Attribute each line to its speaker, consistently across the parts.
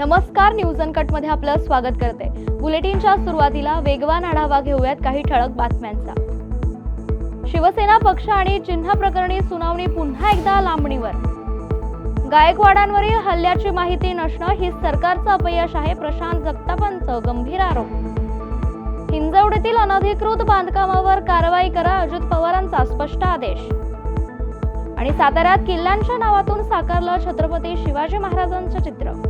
Speaker 1: नमस्कार न्यूज अनकटमध्ये आपलं स्वागत करते. बुलेटिनच्या सुरुवातीला वेगवान आढावा घेऊयात काही ठळक बातम्यांचा. शिवसेना पक्ष आणि चिन्ह प्रकरणी सुनावणी पुन्हा एकदा लांबणीवर. गायकवाडांवरील हल्ल्याची माहिती नसणं ही सरकारचं अपयश आहे प्रशांत जगतापांचं गंभीर आरोप. हिंजवडीतील अनधिकृत बांधकामावर कारवाई करा अजित पवारांचा स्पष्ट आदेश. आणि साताऱ्यात किल्ल्यांच्या नावातून साकारलं छत्रपती शिवाजी महाराजांचं चित्र.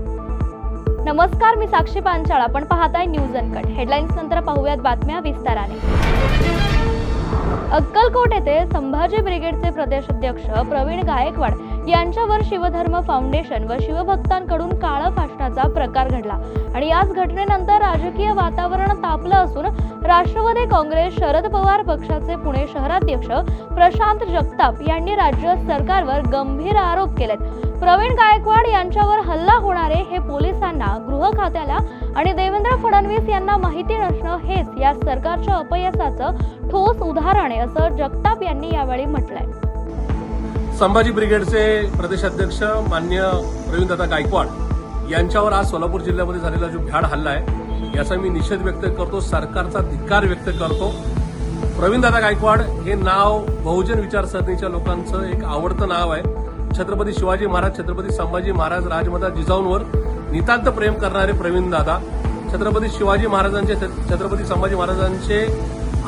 Speaker 1: नमस्कार मी साक्षी पांचाळ. आपण पाहताय न्यूज अनकट. हेडलाईन्स नंतर पाहूयात बातम्या विस्ताराने. अक्कलकोट येथे संभाजी ब्रिगेडचे प्रदेश अध्यक्ष प्रवीण गायकवाड यांच्यावर शिवधर्म फाउंडेशन व शिवभक्तांकडून काळा फासण्याचा प्रकार घडला. आणि याच घटनेनंतर राजकीय वातावरण तापलं असून राष्ट्रवादी काँग्रेस शरद पवार पक्षाचे पुणे शहराध्यक्ष प्रशांत जगताप यांनी राज्य सरकारवर गंभीर आरोप केलेत. प्रवीण गायकवाड यांच्यावर हल्ला होणारे हे पोलिसांना गृह खात्याला आणि देवेंद्र फडणवीस यांना माहिती नसणं हेच या सरकारच्या अपयशाचं ठोस उदाहरण आहे असं जगताप यांनी यावेळी म्हटलंय.
Speaker 2: संभाजी ब्रिगेडचे प्रदेशाध्यक्ष मान्य प्रवीणदादा गायकवाड यांच्यावर आज सोलापूर जिल्ह्यामध्ये झालेला जो भ्याड हल्ला आहे याचा मी निषेध व्यक्त करतो सरकारचा धिक्कार व्यक्त करतो. प्रवीणदादा गायकवाड हे नाव बहुजन विचारसरणीच्या लोकांचं एक आवडतं नाव आहे. छत्रपती शिवाजी महाराज छत्रपती संभाजी महाराज राजमाता जिजाऊंवर नितांत प्रेम करणारे प्रवीणदादा छत्रपती शिवाजी महाराजांचे छत्रपती संभाजी महाराजांचे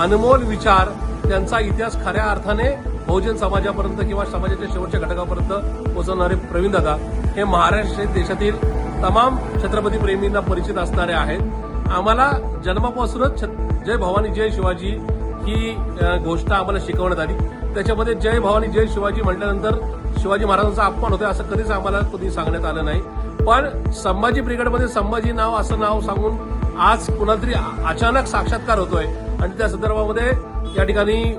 Speaker 2: अनमोल विचार त्यांचा इतिहास खऱ्या अर्थाने बहुजन समाजापर्यंत किंवा समाजाच्या शेवटच्या घटकापर्यंत पोहोचवणारे प्रवीणदादा हे महाराष्ट्र देशातील तमाम छत्रपती प्रेमींना परिचित असणारे आहेत. आम्हाला जन्मापासूनच छत- जय भवानी जय शिवाजी ही घोषणा गोष्ट आम्हाला शिकवण्यात आली. त्याच्यामध्ये जय भवानी जय शिवाजी म्हटल्यानंतर शिवाजी महाराजांचा अपमान होतोय असं कधीच आम्हाला कधी सांगण्यात आलं नाही. पण संभाजी ब्रिगेडमध्ये संभाजी नाव असं नाव सांगून आज कुणातरी तरी अचानक साक्षात्कार होतोय. आणि त्या संदर्भामध्ये या ठिकाणी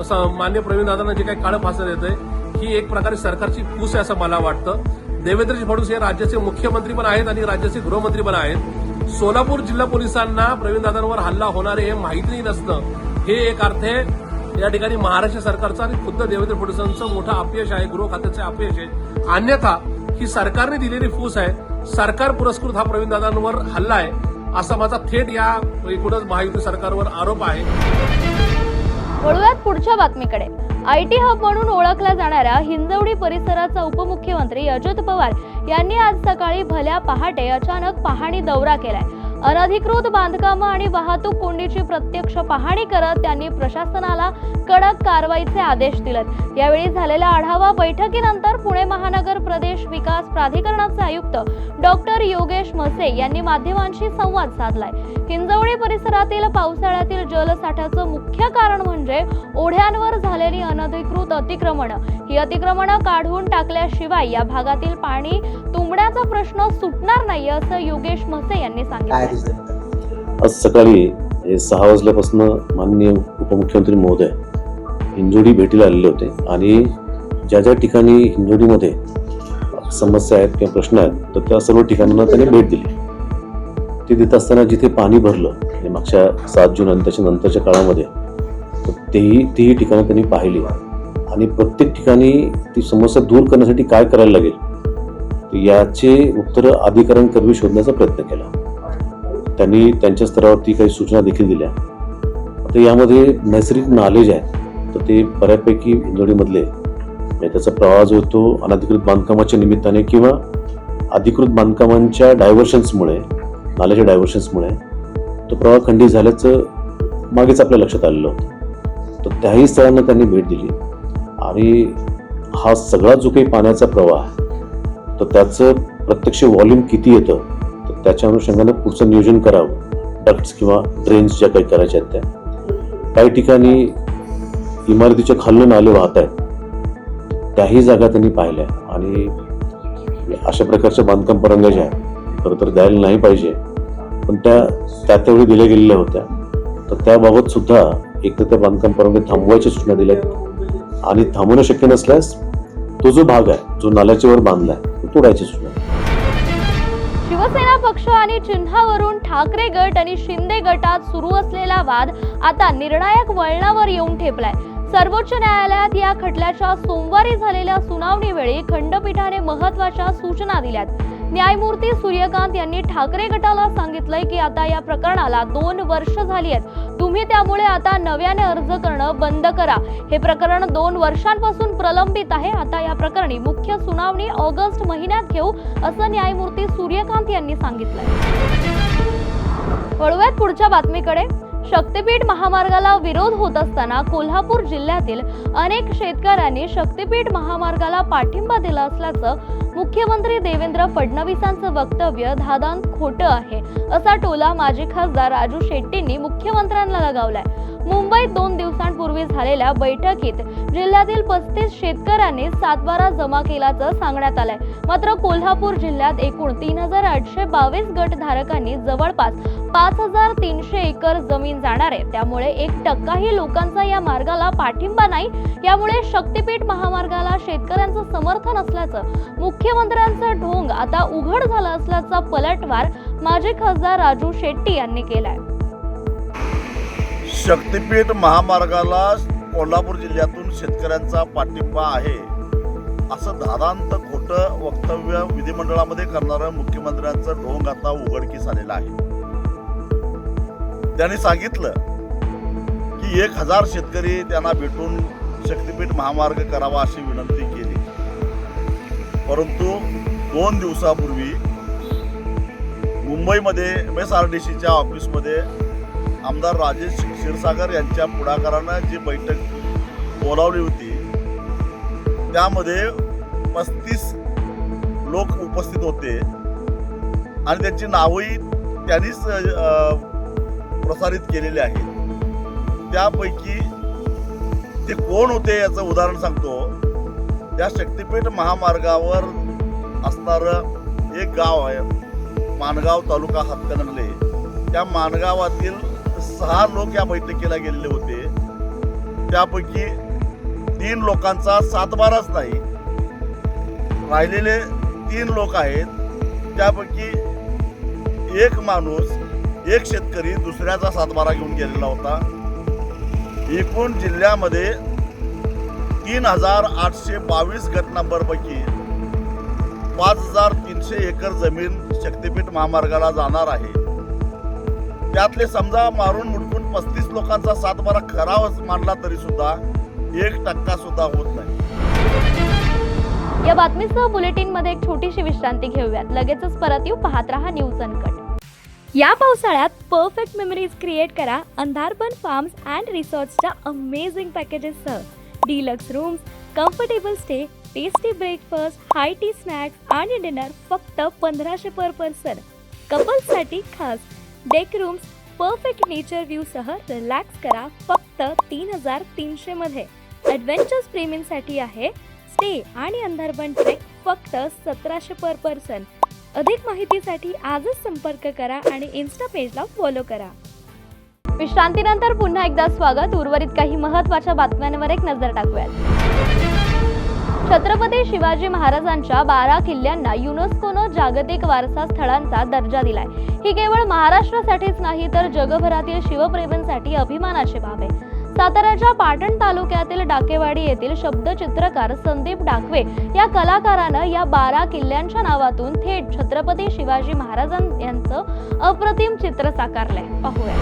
Speaker 2: असं मान्य प्रवीण दादांना जे काही काळं फासण्यात येतंय ही एक प्रकारे सरकारची कूस आहे असं मला वाटतं. देवेंद्रजी फडणवीस हे राज्याचे मुख्यमंत्री पण आहेत आणि राज्याचे गृहमंत्री पण आहेत. सोलापूर जिल्हा पोलिसांना प्रवीण दादांवर हल्ला होणारे हे माहिती नसणं हे एक अर्थ आहे या ठिकाणी महाराष्ट्र सरकारचं आणि खुद्द देवेंद्र फडणवीसांचं मोठं अपयश आहे गृह खात्याचं अपयश आहे. अन्यथा ही सरकारने दिलेली फूस आहे सरकार पुरस्कृत हा प्रवीण दादांवर हल्ला आहे असा माझा थेट या एकूणच महायुती सरकारवर आरोप आहे.
Speaker 1: वळूयात पुढच्या बातमीकडे. आय टी हब म्हणून ओळखल्या जाणाऱ्या हिंजवडी परिसराचा उपमुख्यमंत्री अजित पवार यांनी आज सकाळी भल्या पहाटे अचानक पाहणी दौरा केलाय. अनधिकृत बांधकामं आणि वाहतूक कोंडीची प्रत्यक्ष पाहणी करत त्यांनी प्रशासनाला कडक कारवाईचे आदेश दिलेत. यावेळी झालेल्या आढावा बैठकीनंतर पुणे महानगर प्रदेश विकास प्राधिकरणाचे आयुक्त डॉक्टर योगेश मसे यांनी माध्यमांशी संवाद साधलाय. हिंजवडी परिसरातील पावसाळ्यातील जलसाठ्याचं मुख्य कारण म्हणजे ओढ्यांवर झालेली अनधिकृत अतिक्रमणं. ही अतिक्रमणं काढून टाकल्याशिवाय या भागातील पाणी तुंबण्याचा प्रश्न सुटणार नाही असं योगेश मसे यांनी सांगितलं.
Speaker 3: आज सकाळी हे सहा वाजल्यापासून माननीय उपमुख्यमंत्री महोदय हिंजोडी भेटीला आलेले होते. आणि ज्या ज्या ठिकाणी हिंजोडीमध्ये समस्या आहेत किंवा प्रश्न आहेत तर त्या सर्व ठिकाणांना त्यांनी भेट दिली. ते देत असताना जिथे पाणी भरलं म्हणजे मागच्या सात जून आणि त्याच्या नंतरच्या काळामध्ये तर तेही तीही ठिकाणं त्यांनी पाहिली. आणि प्रत्येक ठिकाणी ती समस्या दूर करण्यासाठी काय करायला लागेल याचे उत्तरं अधिकाऱ्यांकरवी शोधण्याचा प्रयत्न केला. त्यांनी त्यांच्या स्तरावरती काही सूचना देखील दिल्या. आता यामध्ये नैसर्गिक नालेज आहे तर ते बऱ्यापैकी इंदोरीमधले म्हणजे त्याचा प्रवाह जो होतो अनधिकृत बांधकामाच्या निमित्ताने किंवा अधिकृत बांधकामांच्या डायव्हर्शन्समुळे नाल्याच्या डायव्हर्शन्समुळे तो प्रवाह खंडित झाल्याचं मागेच आपल्या लक्षात आलेलं होतं. तर त्याही स्थळांना त्यांनी भेट दिली. आणि हा सगळा जो काही पाण्याचा प्रवाह तर त्याचं प्रत्यक्ष व्हॉल्यूम किती येतं त्याच्या अनुषंगाने पुढचं नियोजन करावं. डक्ट्स किंवा ड्रेन्स ज्या काही करायच्या आहेत त्या. काही ठिकाणी इमारतीच्या खालून नाले वाहत आहेत. त्याही जागा त्यांनी पाहिल्या आणि अशा प्रकारच्या बांधकाम परंगा ज्या आहेत. खरं तर द्यायला नाही पाहिजे. पण त्या त्या त्यावेळी दिल्या गेलेल्या होत्या. तर त्याबाबत सुद्धा एक तर त्या बांधकाम परवानग्या थांबवायच्या सूचना दिल्या आणि थांबवणं शक्य नसल्यास तो जो भाग आहे जो नाल्याच्या वर आहे तो तोडायची सूचना.
Speaker 1: शिवसेना पक्ष आणि चिन्हावरून ठाकरे गट आणि शिंदे गटात सुरू असलेला वाद आता निर्णायक वळणावर येऊन ठेपलाय. सर्वोच्च न्यायालयात या खटल्याच्या सोमवारी झालेल्या सुनावणीवेळी खंडपीठाने महत्त्वाच्या सूचना दिल्यात. न्यायमूर्ती सूर्यकांत यांनी ठाकरे गटाला सांगितलंय की आता या प्रकरणाला दोन वर्ष झाली आहेत. तुम्ही त्यामुळे आता नव्याने अर्ज करणं बंद करा. हे प्रकरण दोन वर्षांपासून प्रलंबित आहे. आता या प्रकरणी मुख्य सुनावणी ऑगस्ट महिन्यात घेऊ असं न्यायमूर्ती सूर्यकांत यांनी सांगितलंय. वळूयात पुढच्या बातमीकडे. शक्तीपीठ महामार्गाला विरोध होत असताना कोल्हापूर जिल्ह्यातील अनेक शेतकऱ्यांनी शक्तीपीठ महामार्गाला पाठिंबा दिला असल्याचं मुख्यमंत्री देवेंद्र फडणवीसांचं वक्तव्य धादांत खोटं आहे असा टोला माजी खासदार राजू शेट्टींनी मुख्यमंत्र्यांना लगावलाय. मुंबईत दोन दिवसांपूर्वी झालेल्या बैठकीत जिल्ह्यातील पस्तीस शेतकऱ्यांनी सातबारा जमा केल्याचं सांगण्यात आलंय. मात्र कोल्हापूर जिल्ह्यात एकूण तीन हजार आठशे बावीस गटधारकांनी जवळपास पाच हजार तीनशे एकर जमीन जाणार आहे. त्यामुळे एक टक्काही लोकांचा या मार्गाला पाठिंबा नाही. यामुळे शक्तीपीठ महामार्गाला शेतकऱ्यांचं समर्थन असल्याचं मुख्यमंत्र्यांचं ढोंग आता उघड झाला असल्याचा पलटवार माजी खासदार राजू शेट्टी यांनी केलाय.
Speaker 4: शक्तीपीठ महामार्गाला कोल्हापूर जिल्ह्यातून शेतकऱ्यांचा पाठिंबा आहे. असं धारांत खोटं वक्तव्य विधिमंडळामध्ये करणारं मुख्यमंत्र्यांचं ढोंग आता उघडकीस आलेलं आहे. त्यांनी सांगितलं की एक हजार शेतकरी त्यांना भेटून शक्तीपीठ महामार्ग करावा अशी विनंती केली. परंतु दोन दिवसापूर्वी मुंबईमध्ये एम एस आर डी सीच्या ऑफिसमध्ये आमदार राजेश क्षीरसागर यांच्या पुढाकारानं जी बैठक बोलावली होती त्यामध्ये पस्तीस लोक उपस्थित होते. आणि त्यांची नावही त्यांनीच प्रसारित केलेली आहेत त्यापैकी ते कोण होते याचं उदाहरण सांगतो. त्या शक्तीपीठ महामार्गावर असणारं एक गाव आहे माणगाव तालुका हातकणंगले त्या माणगावातील सहा लोक या बैठकीला गेलेले होते. त्यापैकी तीन लोकांचा सातबाराच नाही. राहिलेले तीन लोक आहेत. त्यापैकी एक माणूस एक शेतकरी दुसऱ्याचा सातबारा घेऊन गेलेला होता. एकूण जिल्ह्यामध्ये तीन हजार आठशे बावीस गट नंबरपैकी पाच हजार तीनशे एकर जमीन शक्तीपीठ महामार्गाला जाणार आहे. त्यातले समजा मारून मुडकून पस्तीस लोकांचा सातबारा खराच मानला तरी सुद्धा एक टक्का सुद्धा होत नाही.
Speaker 1: या बातमीसह बुलेटिनमध्ये एक छोटीशी विश्रांती घेऊयात. लगेचच परत येऊ पाहत रहा न्यूज अनकट. या पावसाळ्यात परफेक्ट मेमरीज क्रिएट करा अंधारबन फार्म्स अँड रिसॉर्ट्सच्या amazing पॅकेजेससह deluxe rooms comfortable stay tasty breakfast high tea snacks आणि डिनर फक्त पंधराशे पर पर्सन कपल्ससाठी खास. डेक रूम्स परफेक्ट नेचर व्ह्यूसह रिलॅक्स करा फक्त तीन हजार तीनशे मध्ये. ॲडव्हेंचर्स प्रेमींसाठी आहे स्टे आणि अंधारबन ट्रेक फक्त सतराशे पर पर्सन अधिक माहितीसाठी आजच संपर्क करा आणि इन्स्टा पेजला फॉलो करा. विश्रांतीनंतर पुन्हा एकदा स्वागत. उर्वरित काही महत्त्वाच्या बातम्यांवर एक नजर टाकूयात. छत्रपती शिवाजी महाराजांच्या बारा किल्ल्यांना युनेस्कोनं जागतिक वारसा स्थळांचा दर्जा दिलाय. ही केवळ महाराष्ट्रासाठीच नाही तर जगभरातील शिवप्रेमींसाठी अभिमानाची बाब आहे. साताऱ्याच्या पाटण तालुक्यातील डाकेवाडी येथील शब्दचित्रकार संदीप डाकवे या कलाकारानं या बारा किल्ल्यांच्या नावातून थेट छत्रपती शिवाजी महाराजां यांचं अप्रतिम चित्र साकारलंय. पाहूया.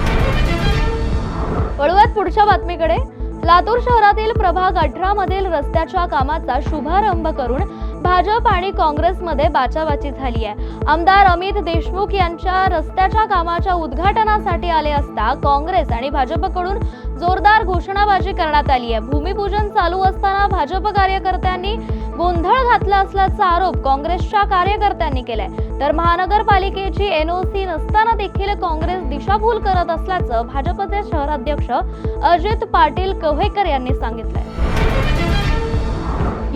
Speaker 1: वळूयात पुढच्या बातमीकडे. लातूर शहरातील प्रभाग अठरा मधील रस्त्याच्या कामाचा शुभारंभ करून भाजप आणि काँग्रेसमध्ये बाचाबाची झाली आहे. आमदार अमित देशमुख यांच्या रस्त्याच्या कामाच्या उद्घाटनासाठी आले असता काँग्रेस आणि भाजपकडून जोरदार घोषणाबाजी करण्यात आली आहे. भूमिपूजन चालू असताना भाजप कार्यकर्त्यांनी गोंधळ घातला असल्याचा आरोप काँग्रेसच्या कार्यकर्त्यांनी केलाय. तर महानगरपालिकेची एनओसी नसताना देखील काँग्रेस दिशाभूल करत असल्याचं भाजपचे शहराध्यक्ष अजित पाटील कव्हेकर यांनी सांगितलंय.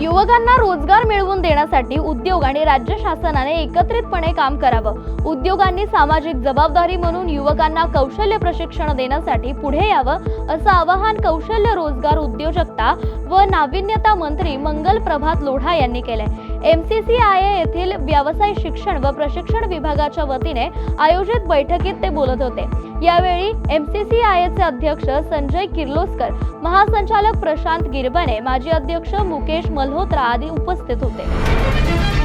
Speaker 1: युवकांना रोजगार मिळवून देण्यासाठी उद्योग आणि राज्य शासनाने एकत्रितपणे काम करावं. उद्योगांनी सामाजिक जबाबदारी म्हणून युवकांना कौशल्य प्रशिक्षण देण्यासाठी पुढे यावं असं आवाहन कौशल्य रोजगार उद्योजकता व नाविन्यता मंत्री मंगल प्रभात लोढा यांनी केलंय. सी आय येथील व्यावसायिक शिक्षण व प्रशिक्षण विभागाच्या वतीने आयोजित बैठकीत ते बोलत होते. यावेळी एमसीसी आयचे अध्यक्ष संजय किर्लोस्कर महासंचालक प्रशांत गिरबने माजी अध्यक्ष मुकेश मल्होत्रा आदी उपस्थित होते.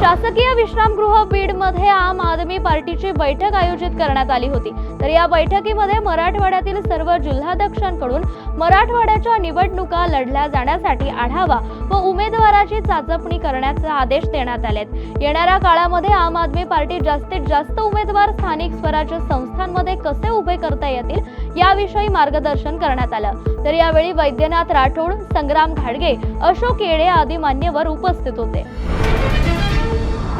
Speaker 1: शासकीय विश्रामगृह बीडमध्ये आम आदमी पार्टीची बैठक आयोजित करण्यात आली होती. तर या बैठकीमध्ये मराठवाड्यातील सर्व जिल्हाध्यक्षांकडून मराठवाड्याच्या निवडणुका लढल्या जाण्यासाठी आढावा व उमेदवाराची चाचपणी करण्याचे आदेश देण्यात आलेत. येणाऱ्या काळामध्ये आम आदमी पार्टी जास्तीत जास्त उमेदवार स्थानिक स्वराज्य संस्थांमध्ये कसे उभे करता येतील याविषयी मार्गदर्शन करण्यात आलं. तर यावेळी वैद्यनाथ राठोड संग्राम घाडगे अशोक येडे आदी मान्यवर उपस्थित होते.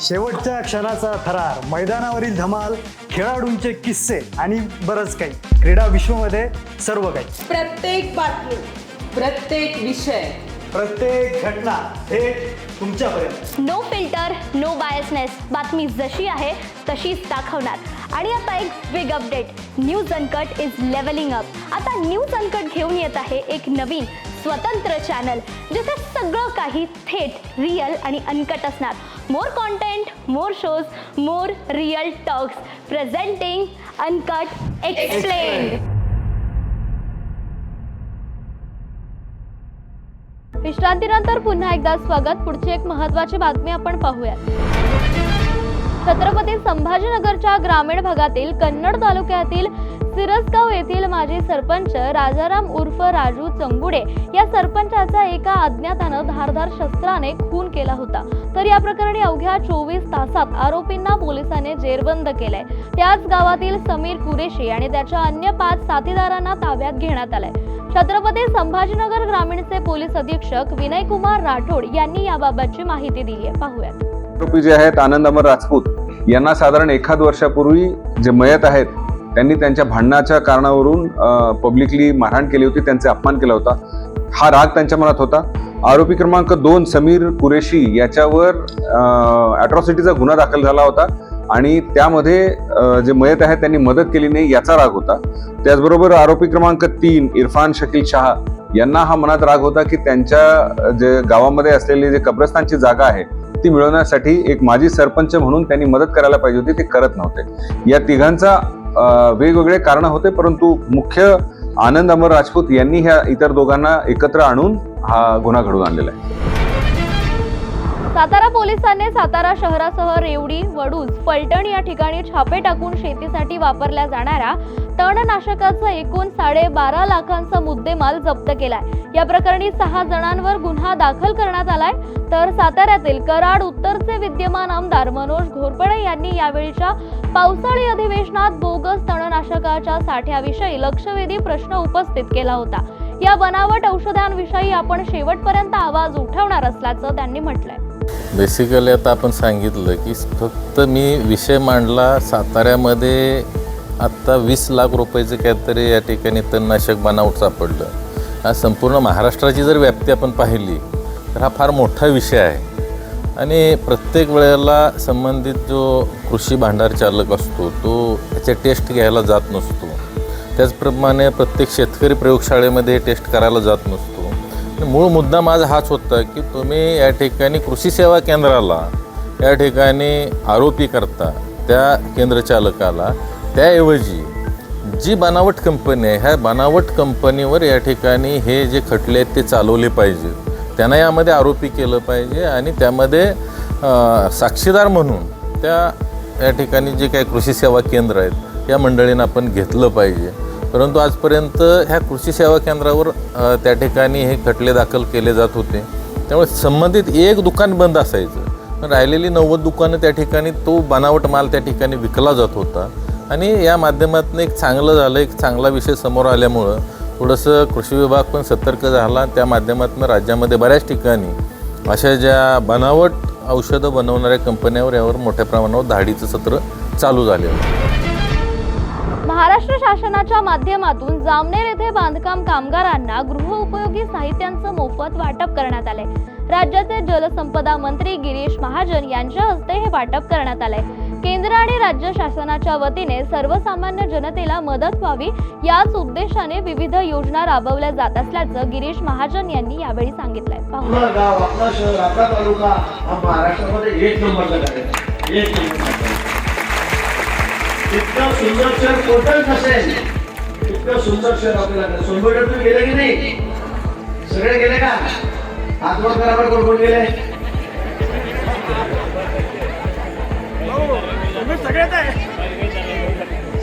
Speaker 5: शेवटच्या क्षणाचा थरार मैदानावरील धमाल खेळाडूंचे किस्से आणि बरंच काही. क्रीडा विश्वमध्ये सर्व काही.
Speaker 6: प्रत्येक बातमी प्रत्येक विषय.
Speaker 5: प्रत्येक घटना थेट तुमच्यापर्यंत.
Speaker 1: नो फिल्टर नो बायसनेस बातमी जशी आहे तशीच दाखवणार. आणि आता एक big update news uncut is leveling up आता न्यूज अनकट घेऊन येत आहे एक नवीन स्वतंत्र चॅनल जिथे सगळं काही थेट रिअल आणि अनकट असणार. More content more shows more real talks presenting uncut explain विश्रांतीनंतर पुन्हा एकदा स्वागत. पुढची एक महत्वाची बातमी आपण पाहूयात. छत्रपती संभाजीनगरच्या ग्रामीण भागातील कन्नड तालुक्यातील सिरसगाव येथील माजी सरपंच राजाराम उर्फ राजू चंगुडे या सरपंचाचा एका अज्ञातानं धारधार शस्त्राने खून केला होता. तर या प्रकरणी अवघ्या चोवीस तासात आरोपींना पोलिसांनी जेरबंद केलंय. त्याच गावातील समीर कुरेशी आणि त्याच्या अन्य पाच साथीदारांना ताब्यात घेण्यात आलाय. छत्रपती संभाजीनगर ग्रामीणचे पोलीस अधीक्षक विनयकुमार राठोड यांनी याबाबतची माहिती दिली आहे पाहूयात.
Speaker 7: आरोपी जे आहेत आनंद अमर राजपूत. यांना साधारण एखाद वर्षापूर्वी जे मयत आहेत त्यांनी त्यांच्या भांडणाच्या कारणावरून पब्लिकली मारहाण केली होती त्यांचे अपमान केला होता. हा राग त्यांच्या मनात होता. आरोपी क्रमांक दोन समीर कुरेशी याच्यावर अॅट्रॉसिटीचा गुन्हा दाखल झाला होता आणि त्यामध्ये जे मयत आहेत त्यांनी मदत केली नाही याचा राग होता. त्याचबरोबर आरोपी क्रमांक तीन इरफान शकील शाह यांना हा मनात राग होता की त्यांच्या जे गावामध्ये असलेली जे कब्रस्तानची जागा आहे ती मिळवण्यासाठी एक माजी सरपंच म्हणून त्यांनी मदत करायला पाहिजे होती ते करत नव्हते. या तिघांचा वेगवेगळे कारण होते परंतु मुख्य आनंद अमर राजपूत यांनी ह्या इतर दोघांना एकत्र आणून हा गुन्हा घडून आणलेला आहे.
Speaker 1: सातारा पोलिसांनी सातारा शहरासह रेवडी वडूज फलटण या ठिकाणी छापे टाकून शेतीसाठी वापरल्या जाणाऱ्या तणनाशकाचा एकूण साडेबारा लाखांचा मुद्देमाल जप्त केलाय. या प्रकरणी सहा जणांवर गुन्हा दाखल करण्यात आलाय. तर साताऱ्यातील कराड उत्तरचे विद्यमान आमदार मनोज घोरपडे यांनी यावेळीच्या पावसाळी अधिवेशनात बोगस तणनाशकाच्या साठ्याविषयी लक्षवेधी प्रश्न उपस्थित केला होता. या बनावट औषधांविषयी आपण शेवटपर्यंत आवाज उठवणार असल्याचं त्यांनी म्हटलंय.
Speaker 8: बेसिकली आता आपण सांगितलं की फक्त मी विषय मांडला साताऱ्यामध्ये आत्ता वीस लाख रुपयाचं काहीतरी या ठिकाणी तणनाशक बनावट सापडलं. हा संपूर्ण महाराष्ट्राची जर व्याप्ती आपण पाहिली तर हा फार मोठा विषय आहे. आणि प्रत्येक वेळेला संबंधित जो कृषी भांडार चालक असतो तो त्याचे टेस्ट घ्यायला जात नसतो. त्याचप्रमाणे प्रत्येक शेतकरी प्रयोगशाळेमध्ये टेस्ट करायला जात नसतो. मूळ मुद्दा माझा हाच होता की तुम्ही या ठिकाणी कृषी सेवा केंद्राला या ठिकाणी आरोपी करता त्या केंद्रचालकाला त्याऐवजी जी बनावट कंपनी आहे ह्या बनावट कंपनीवर या ठिकाणी हे जे खटले आहेत ते चालवले पाहिजे. त्यांना यामध्ये आरोपी केलं पाहिजे आणि त्यामध्ये साक्षीदार म्हणून त्या या ठिकाणी जे काही कृषी सेवा केंद्र आहेत या मंडळीनं आपण घेतलं पाहिजे. परंतु आजपर्यंत ह्या कृषी सेवा केंद्रावर त्या ठिकाणी हे खटले दाखल केले जात होते. त्यामुळे संबंधित एक दुकान बंद असायचं. राहिलेली नव्वद दुकानं त्या ठिकाणी तो बनावट माल त्या ठिकाणी विकला जात होता. आणि या माध्यमातून एक चांगलं झालं एक चांगला विषय समोर आल्यामुळं थोडंसं कृषी विभाग पण सतर्क झाला. त्या माध्यमातून राज्यामध्ये बऱ्याच ठिकाणी अशा ज्या बनावट औषधं बनवणाऱ्या कंपन्यावर यावर मोठ्या प्रमाणावर धाडीचं सत्र चालू झालेलं आहे.
Speaker 1: महाराष्ट्र शासनाच्या माध्यमातून जामनेर येथे बांधकाम कामगारांना गृहउपयोगी साहित्यांचं मोफत वाटप करण्यात आले राज्याचे जलसंपदा मंत्री गिरीश महाजन यांच्या हस्ते हे वाटप करण्यात आले केंद्र आणि राज्य शासनाच्या वतीने सर्वसामान्य जनतेला मदत व्हावी याच उद्देशाने विविध योजना राबवल्या जात असल्याचं गिरीश महाजन यांनी यावेळी सांगितलंय. पाहू.
Speaker 9: इतकं सुंदर शहर कोणतंच नसेल इतकं सुंदर शहर आपल्याला सोनबोडे तुम्ही गेले की नाही? सगळे गेले का? हात वर करा कोण कोण गेले?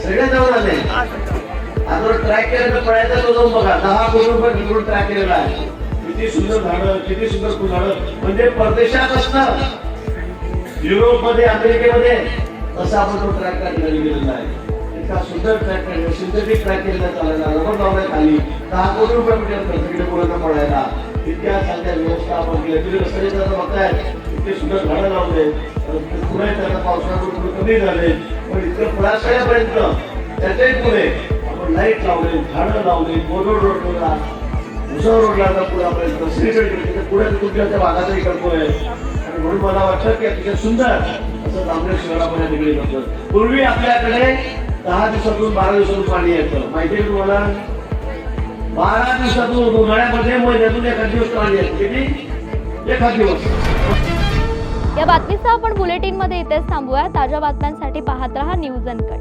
Speaker 9: सगळे जाऊन आले. आता ट्रॅक केलं तर पळायचा तो जाऊन बघा. दहा कोटी रुपये तिकडून ट्रॅक केलेला आहे. किती सुंदर झाडं किती सुंदर फुल झाडं. म्हणजे परदेशात असणं. युरोपमध्ये अमेरिकेमध्ये तसं आपण तो ट्रॅक काढला गेलेला आहे. इतका सुंदर ट्रॅक काढला सिंथेटिक ट्रॅक केलेला चालायला रबर लावण्यात आली दहा कोटी रुपये म्हणजे खर्च केले मुलांना पडायला. इतक्या चांगल्या व्यवस्था आपण केल्या. तिथे रस्त्याने त्यांना बघतायत इतके सुंदर झाडं लावले. पुढे त्यांना पावसाळ्यातून कमी झाले. पण इतकं पुढासाळ्यापर्यंत त्याच्याही पुढे आपण लाइट लावले झाडं लावले बोरोड रोड ठेवला. रोडला पुरापर्यंत. पुढापर्यंत श्रीगड पुढे तुमच्या त्या भागातही करतोय. म्हणून मला वाटतं की अतिशय सुंदर असं तांबडे शहरामध्ये तिकडे होतं. पूर्वी आपल्याकडे दहा दिवसातून बारा दिवसातून पाणी येतं माहिती आहे तुम्हाला? बारा दिवसातून उन्हाळ्यामध्ये महिन्यातून एखाद दिवस पाणी येतं किती? एखाद दिवस.
Speaker 1: या बातमीसह आपण बुलेटिनमध्ये इथेच थांबूया. ताज्या बातम्यांसाठी पाहत रहा न्यूज अनकट.